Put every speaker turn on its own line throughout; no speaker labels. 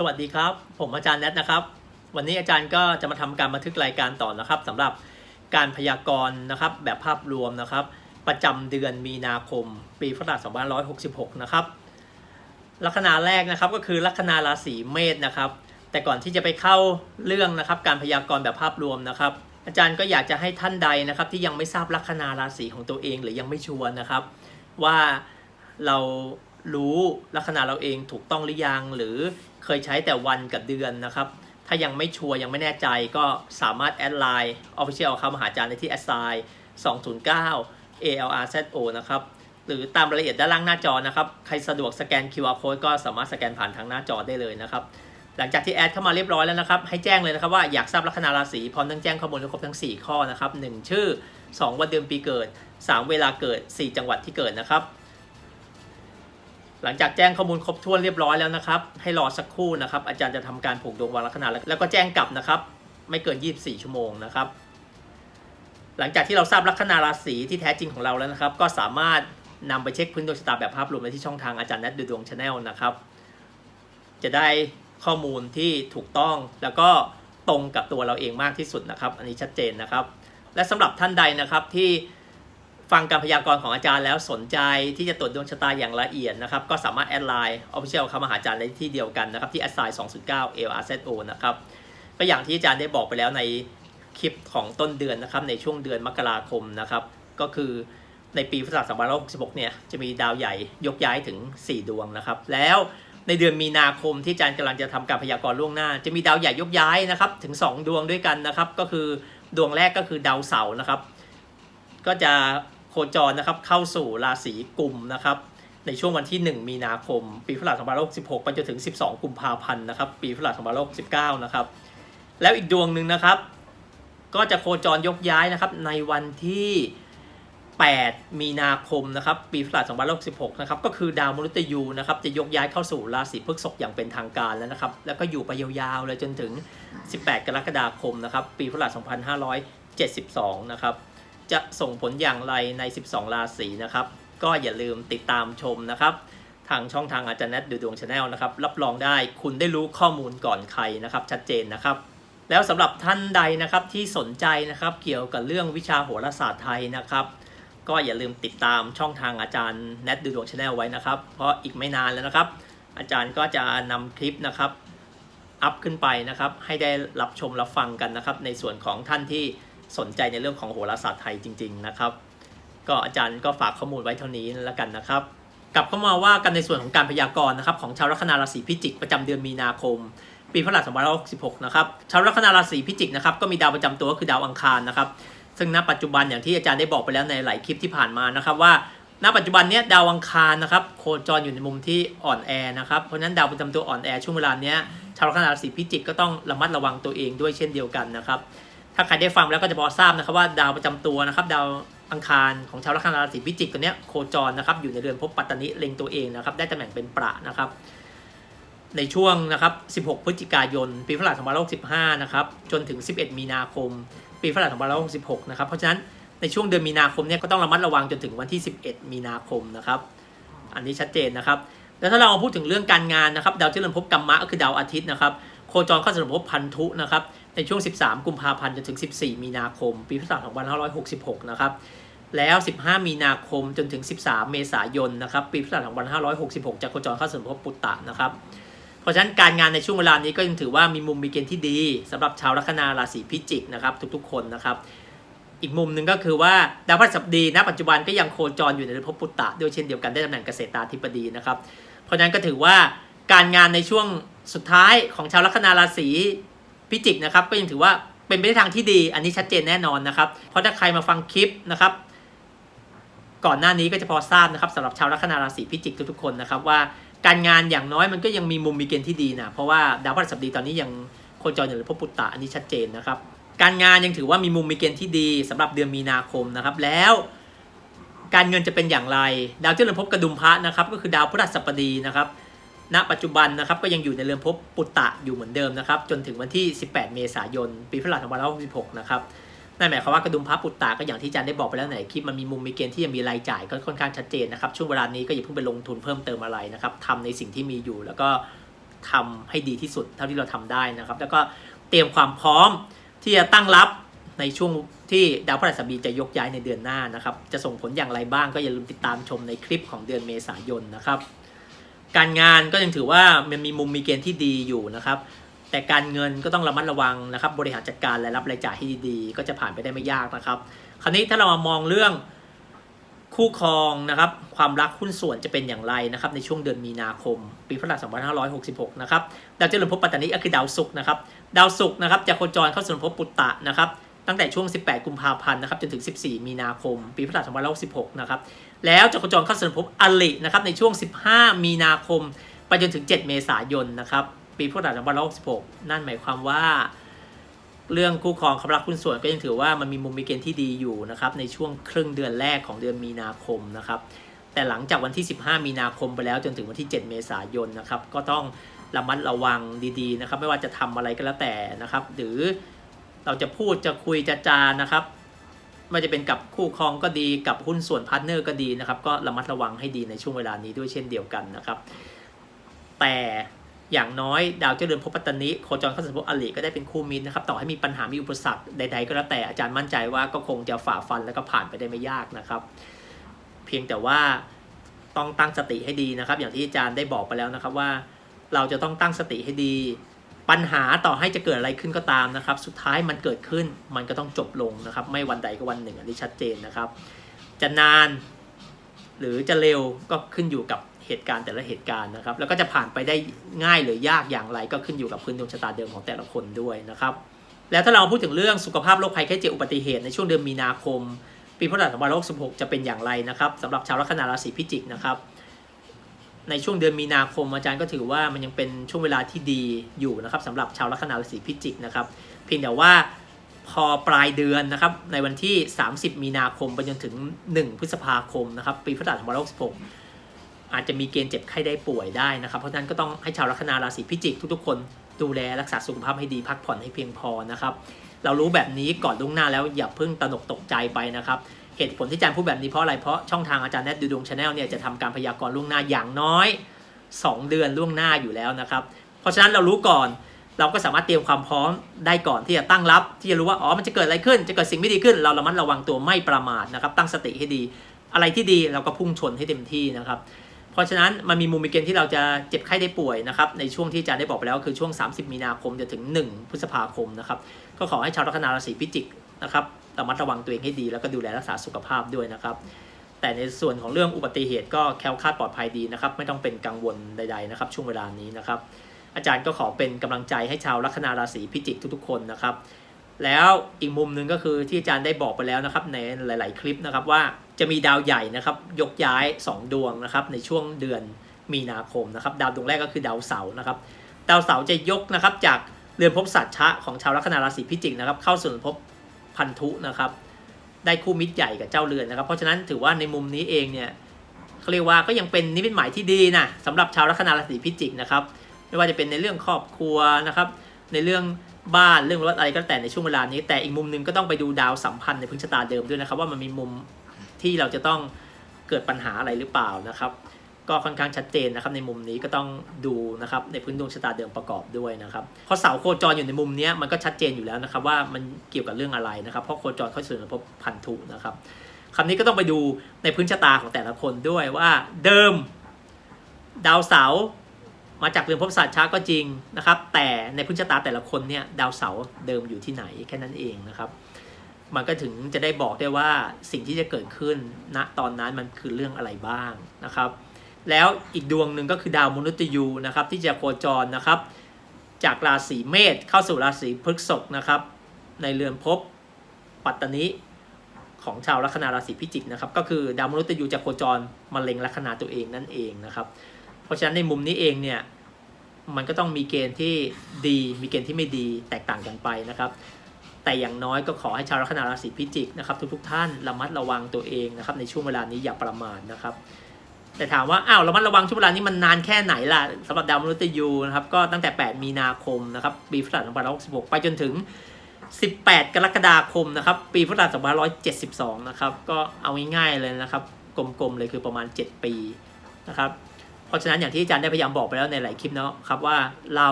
สวัสดีครับ ผมอาจารย์แนทนะครับ วันนี้อาจารย์ก็จะมาทำการบันทึกรายการต่อนะครับสำหรับการพยากรณ์นะครับ แบบภาพรวมนะครับ ประจำเดือนมีนาคม ปีพุทธศักราช2566 นะครับลัคนาแรกนะครับก็คือลัคนาราศีเมษนะครับ แต่ก่อนที่จะไปเข้าเรื่องนะครับ การพยากรณ์แบบภาพรวมนะครับ อาจารย์ก็อยากจะให้ท่านใดนะครับ ที่ยังไม่ทราบลัคนาราศีของตัวเอง หรือยังไม่ชัวร์นะครับ ว่าเรารู้ลัคนาเราเองถูกต้องหรือยังหรือ เคยใช้แต่วันกับเดือนนะครับ ถ้ายังไม่ชัวร์ยังไม่แน่ใจก็สามารถแอดไลน์ Official เข้ามาหาอาจารย์ได้ที่ a s i 209 ALRZO นะครับ หรือตามรายละเอียดด้านล่างหน้าจอนะครับ ใครสะดวกสแกน QR code ก็สามารถสแกนผ่านทางหน้าจอได้เลยนะครับ หลังจากที่แอดเข้ามาเรียบร้อยแล้วนะครับ ให้แจ้งเลยนะครับว่าอยากทราบลัคนาราศีพร้อมทั้งแจ้งข้อมูลครบทั้ง 4 ข้อนะครับ 1 ชื่อ 2 วันเดือนปีเกิด 3 เวลาเกิด 4 จังหวัดที่เกิดนะครับ หลังจากแจ้งข้อมูลครบถ้วนเรียบร้อยแล้วนะครับ ให้รอสักครู่นะครับ อาจารย์จะทำการผูกดวงวันลัคนาแล้วแล้วก็แจ้งกลับนะครับ ไม่เกิน 24 ชั่วโมงนะครับ หลังจากที่เราทราบลัคนาราศีที่แท้จริงของเราแล้วนะครับ ก็สามารถนำไปเช็คพื้นดวงชะตาแบบภาพรวมได้ที่ช่องทางอาจารย์นัดดูดวงชาแนลนะครับ จะได้ข้อมูลที่ถูกต้องแล้วก็ตรงกับตัวเราเองมากที่สุดนะครับ อันนี้ชัดเจนนะครับ และสำหรับท่านใดนะครับที่ ฟังการพยากรณ์ของอาจารย์แล้วสนใจที่จะตรวจดวงชะตาอย่างละเอียดนะครับ ก็สามารถแอดไลน์ Official เข้ามาหาอาจารย์ได้ที่เดียวกันนะครับ ที่ a s i 209 LRZO นะครับ ก็อย่างที่อาจารย์ได้บอกไปแล้วในคลิปของต้นเดือนนะครับ ในช่วงเดือนมกราคมนะครับ ก็คือในปีพุทธศักราช2566 เนี่ย จะมีดาวใหญ่ยกย้ายถึง 4 ดวงนะครับ แล้วในเดือนมีนาคมที่อาจารย์กำลังจะทำการพยากรณ์ล่วงหน้า จะมีดาวใหญ่ยกย้ายนะครับ ถึง 2 ดวงด้วยกันนะครับ ก็คือดวงแรกก็คือดาวเสาร์นะครับ ก็จะ คจรนะครับเข้าสู่ราศีกุมนะครับในช่วงวันที่ 1 มีนาคม ปีพุทธศักราช26ไปจนถึง 12 กุมภาพันธ์นะครับ ปีพุทธศักราช29นะครับ แล้วอีกดวงหนึ่งนะครับ ก็จะโคจรยกย้ายนะครับ ในวันที่ 8 มีนาคมนะครับ ปีพุทธศักราช2566นะครับ ก็คือดาวมฤตยูนะครับ จะยกย้ายเข้าสู่ราศีพฤษภอย่างเป็นทางการแล้วนะครับ แล้วก็อยู่ไปยาวๆเลยจนถึง 18 กรกฎาคมนะครับ ปีพุทธศักราช2572 นะครับ จะส่งผลอย่างไรใน 12 ราศีนะครับ ก็อย่าลืมติดตามชมนะครับ ทางช่องทางอาจารย์แนทดูดวงชาแนลนะครับ รับรองได้คุณได้รู้ข้อมูลก่อนใครนะครับ ชัดเจนนะครับ แล้วสำหรับท่านใดนะครับที่สนใจนะครับเกี่ยวกับเรื่องวิชาโหราศาสตร์ไทยนะครับ ก็อย่าลืมติดตามช่องทางอาจารย์แนทดูดวงชาแนลไว้นะครับ เพราะอีกไม่นานแล้วนะครับ อาจารย์ก็จะนำคลิปนะครับอัพขึ้นไปนะครับ ให้ได้รับชมรับฟังกันนะครับ ในส่วนของท่านที่ สนใจในเรื่องของโหราศาสตร์ไทยจริง ๆนะครับ ก็อาจารย์ก็ฝากข้อมูลไว้เท่านี้แล้วกันนะครับ กลับเข้ามาว่ากันในส่วนของการพยากรณ์นะครับของชาวลัคนาราศีพิจิกประจำเดือนมีนาคม ปีพฤหัสบ26นะครับชาวลัคนาราศีพิจิกนะครับก็มีดาวประจำตัวก็คือดาวอังคารนะครับซึ่งณปัจจุบันอย่างที่อาจารย์ได้บอกไปแล้วในหลายคลิปที่ผ่านมานะครับว่าณปัจจุบันเนี้ยดาวอังคารนะครับโคจรอยู่ในมุมที่อ่อนแอนะครับเพราะฉะนั้นดาวประจำตัวอ่อนแอช่วงเวลาเนี้ยชาวลัคนาราศีพิจิกก็ต้องระมัดระวังตัวเองด้วยเช่นเดียวกันนะครับ ถ้าใครได้ฟังแล้วก็จะพอทราบนะครับว่าดาวประจำตัวนะครับดาวอังคารของชาวลัคนาราศีพิจิกตัวเนี้ยโคจรนะครับอยู่ในเรือนภพปัตตานิเล็งตัวเองนะครับได้ตำแหน่งเป็นประนะครับ ในช่วงนะครับ 16 พฤศจิกายน ปีพฤหัส2565 นะครับจนถึง 11 มีนาคม ปีพฤหัส2566 นะครับเพราะฉะนั้นในช่วงเดือนมีนาคมเนี่ยก็ต้องระมัดระวังจนถึงวันที่ 11 มีนาคมนะครับ อันนี้ชัดเจนนะครับ แล้วถ้าเราพูดถึงเรื่องการงานนะครับ ดาวเจริญภพกัมมะก็คือดาวอาทิตย์นะครับ โคจรเข้าสู่ภพพันธุนะครับ ในช่วง 13 กุมภาพันธ์จนถึง 14 มีนาคม ปีพุทธศักราช2566 นะครับ แล้ว 15 มีนาคมจนถึง 13 เมษายน นะครับ ปีพุทธศักราช2566 จะโคจรเข้าสู่ภพปุตตะนะครับ เพราะฉะนั้นการงานในช่วงเวลานี้ก็ยังถือว่ามีมุมมีเกณฑ์ที่ดีสำหรับชาวลัคนาราศีพิจิกนะครับทุกๆ คนนะครับ อีกมุมหนึ่งก็คือว่าดาวพฤหัสบดีณปัจจุบันก็ยังโคจรอยู่ในภพปุตตะด้วยเช่นเดียวกันได้ตำแหน่งเกษตราธิบดีนะครับ เพราะฉะนั้นก็ถือว่าการงานในช่วงสุดท้ายของชาวลัคนาราศี พิจิกนะครับก็ยังถือว่าเป็นไปในทางที่ดี อันนี้ชัดเจนแน่นอนนะครับ เพราะถ้าใครมาฟังคลิปนะครับ ก่อนหน้านี้ก็จะพอทราบนะครับสำหรับชาวลัคนาราศีพิจิกทุกๆคนนะครับว่าการงานอย่างน้อยมันก็ยังมีมุมมีเกณฑ์ที่ดีนะเพราะว่าดาวพฤหัสบดีตอนนี้ยังโคจรอยู่ในภพปุตตะอันนี้ชัดเจนนะครับ การงานยังถือว่ามีมุมมีเกณฑ์ที่ดีสำหรับเดือนมีนาคมนะครับ แล้วการเงินจะเป็นอย่างไร ดาวเจริญภพกระดุมพระนะครับ ก็คือดาวพฤหัสบดีนะครับ ณปัจจุบันนะครับก็ยังอยู่ในเรือนภพปุตตะอยู่เหมือนเดิมนะครับจนถึงวันที่ 18 เมษายน ปีพุทธศักราช2566 นะครับนั่นหมายความว่ากระดุมพระปุตตะก็อย่างที่อาจารย์ได้บอกไปแล้วในคลิปมันมีมุมมีเกณฑ์ที่ยังมีรายจ่ายก็ค่อนข้างชัดเจนนะครับช่วงเวลานี้ก็อย่าเพิ่งไปลงทุนเพิ่มเติมอะไรนะครับทำในสิ่งที่มีอยู่แล้วก็ทำให้ดีที่สุดเท่าที่เราทำได้นะครับ แล้วก็เตรียมความพร้อมที่จะตั้งรับในช่วงที่ดาวพฤหัสบดีจะยกย้ายในเดือนหน้านะครับ จะส่งผลอย่างไรบ้างก็อย่าลืมติดตามชมในคลิปของเดือนเมษายนนะครับ การงานก็ยังถือว่ามันมีมุมมีเกณฑ์ที่ดีอยู่นะครับ แต่การเงินก็ต้องระมัดระวังนะครับ บริหารจัดการรายรับรายจ่ายให้ดีๆ ก็จะผ่านไปได้ไม่ยากนะครับ คราวนี้ถ้าเรามามองเรื่องคู่ครองนะครับ ความรักหุ้นส่วนจะเป็นอย่างไรนะครับ ในช่วงเดือนมีนาคม ปีพุทธศักราช2566 นะครับดาวเจริญภพปัตตานีก็คือดาวศุกร์นะครับ ดาวศุกร์นะครับจะโคจรเข้าสู่ภพปุตตะนะครับตั้งแต่ช่วง 18 กุมภาพันธ์นะครับจนถึง 14 มีนาคม ปีพุทธศักราช2566 นะครับ แล้วจะโคจรเข้าสู่ภพอลินะครับในช่วง 15 มีนาคม ไปจนถึง 7 เมษายนนะครับปีพุทธศักราช2566 นั่นหมายความว่า เรื่องคู่ครองความรักหุ้นส่วนก็ยังถือว่ามันมีมุมมีเกณฑ์ที่ดีอยู่นะครับในช่วงครึ่งเดือนแรกของเดือนมีนาคมนะครับแต่หลังจากวันที่ 15 มีนาคมไปแล้วจนถึงวันที่ 7 เมษายนนะครับก็ต้องระมัดระวังดีๆนะครับไม่ว่าจะทำอะไรก็แล้วแต่นะครับ หรือเราจะพูดจะคุยจะจานะครับ ไม่จะเป็นกับคู่ครองก็ดีกับหุ้นส่วนพาร์ทเนอร์ก็ดีนะครับ ก็ระมัดระวังให้ดีในช่วงเวลานี้ด้วยเช่นเดียวกันนะครับ แต่อย่างน้อยดาวเจ้าเรือนภพปัตตานิโคจรเข้าสู่ภพอลิก็ได้เป็นคู่มิตรนะครับ ต่อให้มีปัญหามีอุปสรรคใด ๆ ก็แล้วแต่อาจารย์มั่นใจว่าก็คงจะฝ่าฟันแล้วก็ผ่านไปได้ไม่ยากนะครับ เพียงแต่ว่าต้องตั้งสติให้ดีนะครับ อย่างที่อาจารย์ได้บอกไปแล้วนะครับว่า เราจะต้องตั้งสติให้ดี ปัญหาต่อให้จะเกิดอะไรขึ้นก็ตามนะครับ สุดท้ายมันเกิดขึ้นมันก็ต้องจบลงนะครับ ไม่วันใดก็วันหนึ่งอันนี้ชัดเจนนะครับ จะนาน หรือจะเร็วก็ขึ้นอยู่กับเหตุการณ์แต่ละเหตุการณ์นะครับ แล้วก็จะผ่านไปได้ง่ายหรือยากอย่างไร ก็ขึ้นอยู่กับพื้นดวงชะตาเดิมของแต่ละคนด้วยนะครับ แล้วถ้าเราพูดถึงเรื่องสุขภาพโรคภัยแค่เจ็บอุบัติเหตุในช่วงเดือนมีนาคม ปีพุทธศักราช2566จะเป็นอย่างไรนะครับสำหรับชาวลัคนาราศีพิจิกนะครับ ในช่วงเดือนมีนาคมอาจารย์ก็ถือว่ามันยังเป็นช่วงเวลาที่ดีอยู่นะครับสำหรับชาวลัคนาราศีพิจิกนะครับเพียงแต่ว่าพอปลายเดือนนะครับในวันที่ 30 มีนาคมไปจนถึง 1 พฤษภาคมนะครับปีพุทธศักราช2566อาจจะมีเกณฑ์เจ็บไข้ได้ป่วยได้นะครับ เพราะฉะนั้นก็ต้องให้ชาวลัคนาราศีพิจิกทุกๆคนดูแลรักษาสุขภาพให้ดีพักผ่อนให้เพียงพอนะครับ เรารู้แบบนี้ก่อนล่วงหน้าแล้วอย่าเพิ่งตระหนกตกใจไปนะครับ เหตุผลที่อาจารย์พูดแบบนี้เพราะอะไร เพราะช่องทางอาจารย์แนทดูดวงชาแนลเนี่ยจะทำการพยากรณ์ล่วงหน้าอย่างน้อย 2 เดือนล่วงหน้าอยู่แล้วนะครับ เพราะฉะนั้นเรารู้ก่อน เราก็สามารถเตรียมความพร้อมได้ก่อนที่จะตั้งรับ ที่จะรู้ว่าอ๋อมันจะเกิดอะไรขึ้น จะเกิดสิ่งไม่ดีขึ้น เราระมัดระวังตัวไม่ประมาทนะครับ ตั้งสติให้ดี อะไรที่ดีเราก็พุ่งชนให้เต็มที่นะครับ เพราะฉะนั้นมันมีมุมมีเกณฑ์ที่เราจะเจ็บไข้ได้ป่วยนะครับในช่วงที่อาจารย์ได้บอกไปแล้วคือช่วง 30 มีนาคมจนถึง 1 พฤษภาคมนะครับก็ขอให้ชาวลัคนาราศีพิจิกนะครับ ระมัดระวังตัวเองให้ดีแล้วก็ดูแลรักษาสุขภาพด้วยนะครับ แต่ในส่วนของเรื่องอุบัติเหตุก็แคล้วคลาดปลอดภัยดีนะครับ ไม่ต้องเป็นกังวลใด ๆ นะครับ ช่วงเวลานี้นะครับ อาจารย์ก็ขอเป็นกำลังใจให้ชาวลัคนาราศีพิจิกทุกๆ คนนะครับ แล้วอีกมุมหนึ่งก็คือที่อาจารย์ได้บอกไปแล้วนะครับในหลาย ๆ คลิปนะครับว่าจะมีดาวใหญ่นะครับยกย้าย 2 ดวงนะครับในช่วงเดือนมีนาคมนะครับดาวดวงแรกก็คือดาวเสาร์นะครับดาวเสาร์จะยกนะครับจากเรือนภพสัตชะของชาวลัคนาราศีพิจิกนะครับเข้าสู่ภพ พันธุนะครับ ได้คู่มิตรใหญ่กับเจ้าเรือนนะครับ เพราะฉะนั้นถือว่าในมุมนี้เองเนี่ยเขาเรียกว่าก็ยังเป็นนิมิตหมายที่ดีนะสำหรับชาวลัคนาราศีพิจิกนะครับ ไม่ว่าจะเป็นในเรื่องครอบครัวนะครับ ในเรื่องบ้านเรื่องรถอะไรก็แต่ในช่วงเวลานี้ แต่อีกมุมหนึงก็ต้องไปดูดาวสัมพันธ์ในพื้นชะตาเดิมด้วยนะครับ ว่ามันมีมุมที่เราจะต้องเกิดปัญหาอะไรหรือเปล่านะครับ ก็ค่อนข้างชัดเจนนะครับในมุมนี้ก็ต้องดูนะครับในพื้นดวงชะตาเดิมประกอบด้วยนะครับเพราะเสาโคจรอยู่ในมุมนี้มันก็ชัดเจนอยู่แล้วนะครับว่ามันเกี่ยวกับเรื่องอะไรนะครับเพราะโคจรเข้าสู่ระบบพันธุนะครับคำนี้ก็ต้องไปดูในพื้นชะตาของแต่ละคนด้วยว่าเดิมดาวเสาร์มาจากเรือนภพศาสตร์ช้าก็จริงนะครับ แต่ในพื้นชะตาแต่ละคนเนี่ยดาวเสาร์เดิมอยู่ที่ไหนแค่นั้นเองนะครับ มันก็ถึงจะได้บอกได้ว่าสิ่งที่จะเกิดขึ้นณตอนนั้นมันคือเรื่องอะไรบ้างนะครับ แล้วอีกดวงหนึ่งก็คือดาวมนุษย์ยูนะครับที่จะโคจรนะครับ จากราศีเมษเข้าสู่ราศีพฤษภนะครับ ในเรือนภพปัตตนิของชาวลัคนาราศีพิจิกนะครับ ก็คือดาวมนุษย์ยูจะโคจรมาเล็งลัคนาตัวเองนั่นเองนะครับ เพราะฉะนั้นในมุมนี้เองเนี่ยมันก็ต้องมีเกณฑ์ที่ดีมีเกณฑ์ที่ไม่ดีแตกต่างกันไปนะครับ แต่อย่างน้อยก็ขอให้ชาวลัคนาราศีพิจิกนะครับ ทุกๆท่านระมัดระวังตัวเองนะครับ ในช่วงเวลานี้อย่าประมาทนะครับ แต่ถามว่าอ้าวระมัดระวังช่วงเวลานี้มันนานแค่ไหนล่ะสำหรับดาวมนุษย์ยูนะครับก็ตั้งแต่ 8 มีนาคมนะครับปีพุทธศักราช2566 ไปจนถึง 18 กรกฎาคมนะครับปีพุทธศักราช2572 นะครับก็เอาง่ายๆเลยนะครับกลมๆเลยคือประมาณ 7 ปีนะครับเพราะฉะนั้นอย่างที่อาจารย์ได้พยายามบอกไปแล้วในหลายคลิปเนาะครับว่าเรา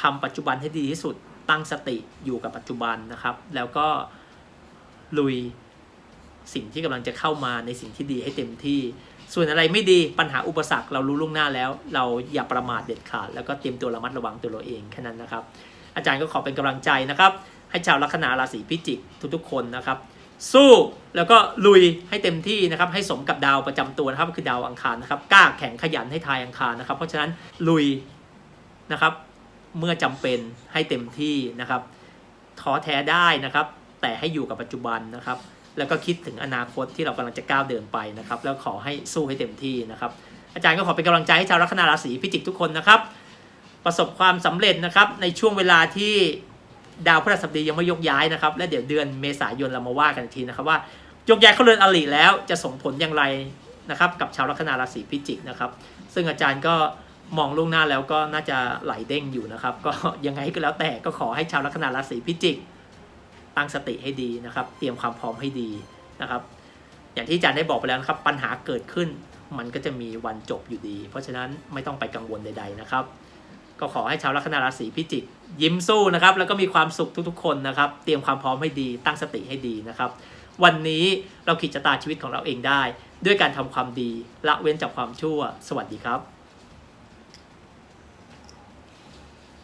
ทำปัจจุบันให้ดีที่สุดตั้งสติอยู่กับปัจจุบันนะครับ แล้วก็ลุยสิ่งที่กำลังจะเข้ามาในสิ่งที่ดีให้เต็มที่ ส่วนอะไรไม่ดีปัญหาอุปสรรคเรารู้ล่วงหน้าแล้ว เราอย่าประมาทเด็ดขาด แล้วก็เตรียมตัวระมัดระวังตัวเราเองแค่นั้นนะครับ อาจารย์ก็ขอเป็นกำลังใจนะครับ ให้ชาวลัคนาราศีพิจิกทุกๆ คนนะครับ สู้แล้วก็ลุยให้เต็มที่นะครับ ให้สมกับดาวประจำตัวนะครับคือดาวอังคารนะครับกล้าแข็งขยันให้ทายอังคารนะครับ เพราะฉะนั้นลุยนะครับ เมื่อจำเป็นให้เต็มที่นะครับท้อแท้ได้นะครับ แต่ให้อยู่กับปัจจุบันนะครับ แล้วก็คิดถึงอนาคตที่เรากำลังจะก้าวเดินไปนะครับ แล้วขอให้สู้ให้เต็มที่นะครับ อาจารย์ก็ขอเป็นกำลังใจให้ชาวลัคนาราศีพิจิกทุกคนนะครับ ประสบความสำเร็จนะครับ ในช่วงเวลาที่ดาวพฤหัสบดียังไม่ยกย้ายนะครับ และเดี๋ยวเดือนเมษายนเรามาว่ากันอีกทีนะครับว่ายกย้ายเข้าเรือนอริแล้วจะส่งผลอย่างไรนะครับ กับชาวลัคนาราศีพิจิกนะครับ ซึ่งอาจารย์ก็มองล่วงหน้าแล้วก็น่าจะไหลเด้งอยู่นะครับ ก็ยังไงก็แล้วแต่ก็ขอให้ชาวลัคนาราศีพิจิก ตั้งสติให้ดีนะครับ เตรียมความพร้อมให้ดีนะครับ อย่างที่อาจารย์ได้บอกไปแล้วนะครับ ปัญหาเกิดขึ้น มันก็จะมีวันจบอยู่ดี เพราะฉะนั้นไม่ต้องไปกังวลใด ๆนะครับ ก็ขอให้ชาวลัคนาราศีพิจิกยิ้มสู้นะครับ แล้วก็มีความสุขทุกๆ คนนะครับ เตรียมความพร้อมให้ดี ตั้งสติให้ดีนะครับ วันนี้เราขีดชะตาชีวิตของเราเองได้ ด้วยการทำความดีละเว้นจากความชั่ว สวัสดีครับ